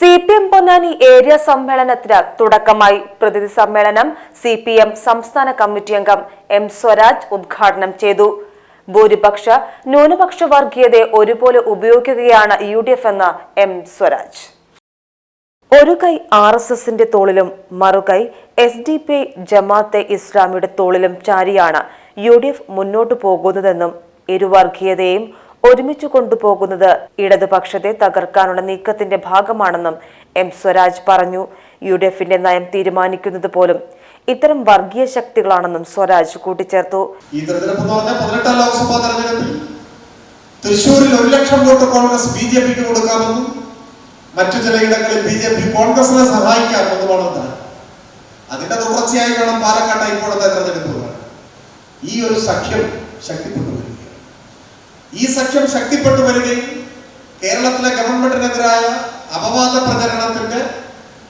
C P M Ponnani area സമ്മേളനത്തിന് തുടക്കമായി പ്രതിനിധി സമ്മേളനം സി പി എം സംസ്ഥാന കമ്മിറ്റി അംഗം എം സ്വരാജ് ഉദ്ഘാടനം ചെയ്തു. ഭൂരിപക്ഷ ന്യൂനപക്ഷ വർഗീയതയെ ഒരുപോലെ ഉപയോഗിക്കുകയാണ് യു ഡി എഫ് എന്ന എം സ്വരാജ്. ഒരു കൈ ആർ എസ് എസിന്റെ തോളിലും മറുകൈ എസ് ഡി പി ജമാഅത്തെ ഇസ്ലാമിയുടെ തോളിലും ചാരിയാണ് യു ഡി എഫ് മുന്നോട്ടു പോകുന്നതെന്നും ഇരുവർഗീയതയെയും ഒരുമിച്ച് കൊണ്ടുപോകുന്നത് ഇടതുപക്ഷത്തെ തകർക്കാനുള്ള നീക്കത്തിന്റെ ഭാഗമാണെന്നും എം സ്വരാജ് പറഞ്ഞു. യു ഡി എഫിന്റെ നയം തീരുമാനിക്കുന്നത് പോലും ഇത്തരം വർഗീയ ശക്തികളാണെന്നും സ്വരാജ് കൂട്ടിച്ചേർത്തു. തൃശൂരിൽ ഒരു ലക്ഷം വോട്ട് കോൺഗ്രസ് ബി ജെ പിക്ക് കൊടുക്കാമെന്നും മറ്റു ചിലയിടങ്ങളിൽ ബി ജെ പി കോൺഗ്രസിനെ സഹായിക്കാമെന്നുമാണ് അതിന്റെ തുടർച്ചയായി വേണം പാലക്കാട്ടെ ഇപ്പോഴത്തെ തെരഞ്ഞെടുപ്പുകൾ. ഈ ഒരു സഖ്യം ശക്തിപ്പെട്ടു. ഈ സഖ്യം ശക്തിപ്പെട്ടു വരികയും കേരളത്തിലെ ഗവൺമെന്റിനെതിരായ അപവാദ പ്രചരണത്തിന്റെ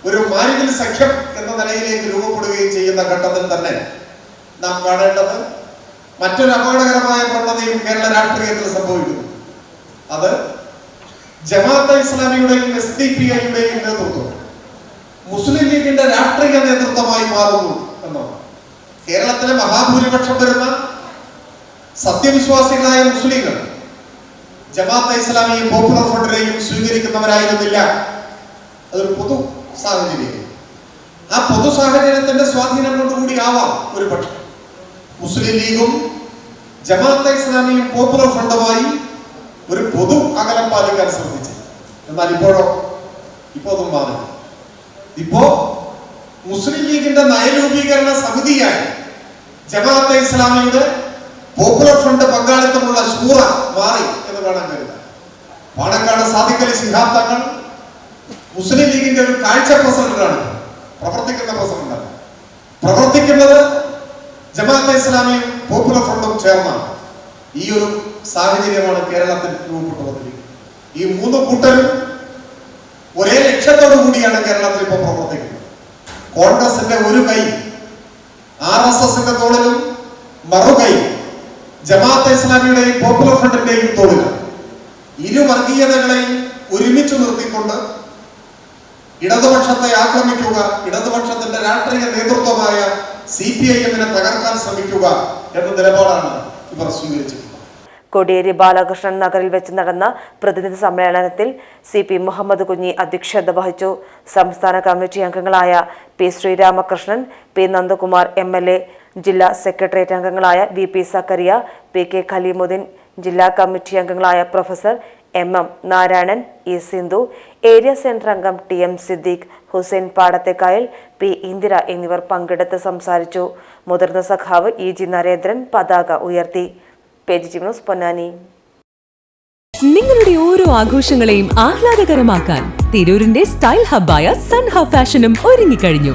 ഒരു മാലിന്യ സഖ്യം എന്ന നിലയിലേക്ക് രൂപപ്പെടുകയും ചെയ്യുന്ന ഘട്ടത്തിൽ തന്നെ നാം കാണേണ്ടത് മറ്റൊരു അപകടകരമായ പ്രവണതയും കേരള രാഷ്ട്രീയത്തിൽ സംഭവിക്കുന്നു. അത് ജമാഅത്തെ ഇസ്ലാമിയുടെയും എസ് ഡി പി ഐയുടെയും നേതൃത്വം മുസ്ലിം ലീഗിന്റെ രാഷ്ട്രീയ നേതൃത്വമായി മാറുന്നു എന്നാണ് കേരളത്തിലെ മഹാഭൂരിപക്ഷം വരുന്ന സത്യവിശ്വാസികളായ മുസ്ലിങ്ങൾ ജമാഅത്ത് ഇസ്ലാമിയെയും പോപ്പുലർ ഫ്രണ്ടിനെയും സ്വീകരിക്കുന്നവരായിരുന്നില്ല. അതൊരു പൊതു സാഹചര്യം ആ പൊതു സാഹചര്യത്തിന്റെ സ്വാധീനം കൊണ്ടുകൂടി ആവാം ഒരു പക്ഷേ. മുസ്ലിം ലീഗും ജമാഅത്ത് ഇസ്ലാമിയും പോപ്പുലർ ഫ്രണ്ടുമായി ഒരു പൊതു അകലം പാലിക്കാൻ ശ്രമിച്ചു. എന്നാൽ ഇപ്പോഴോ? ഇപ്പോ അതും മാറി ഇപ്പോ മുസ്ലിം ലീഗിന്റെ നയരൂപീകരണ സമിതിയായി ജമാഅത്ത് ഇസ്ലാമിയുടെ പോപ്പുലർ ഫ്രണ്ട് പങ്കാളിത്തമുള്ള ശൂറ മാറി എന്ന് വേണം കരുതാൻ. പാണക്കാട് സാദിഖലി തങ്ങൾ മുസ്ലിം ലീഗിന്റെ ഒരു കാഴ്ച പ്രസിഡന്റാണ്. പ്രവർത്തിക്കുന്ന പ്രസിഡന്റാണ്. പ്രവർത്തിക്കുന്നത് ജമാഅത്തെ ഇസ്ലാമിയും പോപ്പുലർ ഫ്രണ്ടും ചേർന്നാണ്. ഈ ഒരു സാഹചര്യമാണ് കേരളത്തിൽ രൂപപ്പെട്ടു ഈ മൂന്ന് കൂട്ടരും ഒരേ ലക്ഷ്യത്തോടു കൂടിയാണ് കേരളത്തിൽ ഇപ്പോൾ പ്രവർത്തിക്കുന്നത്. കോൺഗ്രസിന്റെ ഒരു കൈ ആർ എസ് എസിന്റെ തോളിലും മറുകൈ ജമാഅത്തെ ഇസ്ലാമിയുടെയും പോപ്പുലർ ഫ്രണ്ടിന്റെയും തോടുകൾ ഇരു വർഗീയതകളെയും ഒരുമിച്ച് നിർത്തിക്കൊണ്ട് ഇടതുപക്ഷത്തെ ആക്രമിക്കുക ഇടതുപക്ഷത്തിന്റെ രാഷ്ട്രീയ നേതൃത്വമായ സി പി ഐ എമ്മിനെ തകർക്കാൻ ശ്രമിക്കുക എന്ന നിലപാടാണ് ഇവർ സ്വീകരിച്ചത് കോടിയേരി ബാലകൃഷ്ണൻ നഗറിൽ വെച്ച് നടന്ന പ്രതിനിധി സമ്മേളനത്തിൽ സി പി മുഹമ്മദ് കുഞ്ഞി അധ്യക്ഷത വഹിച്ചു. സംസ്ഥാന കമ്മിറ്റി അംഗങ്ങളായ P Sreeramakrishnan P Nandakumar M L A ജില്ലാ സെക്രട്ടേറിയറ്റ് അംഗങ്ങളായ V P Zakariya P K Khaleemuddeen ജില്ലാ കമ്മിറ്റി അംഗങ്ങളായ professor M M Narayanan E Sindhu area centre അംഗം T M Siddique Hussain Padathekkayal P Indira എന്നിവർ പങ്കെടുത്ത് സംസാരിച്ചു. മുതിർന്ന സഖാവ് ഇ ജി നരേന്ദ്രൻ പതാക ഉയർത്തി. പൊന്നാനി. നിങ്ങളുടെ ഓരോ ആഘോഷങ്ങളെയും ആഹ്ലാദകരമാക്കാൻ തിരൂരിന്റെ സ്റ്റൈൽ ഹബ്ബായ സൺ ഹബ് ഫാഷനും ഒരുങ്ങിക്കഴിഞ്ഞു.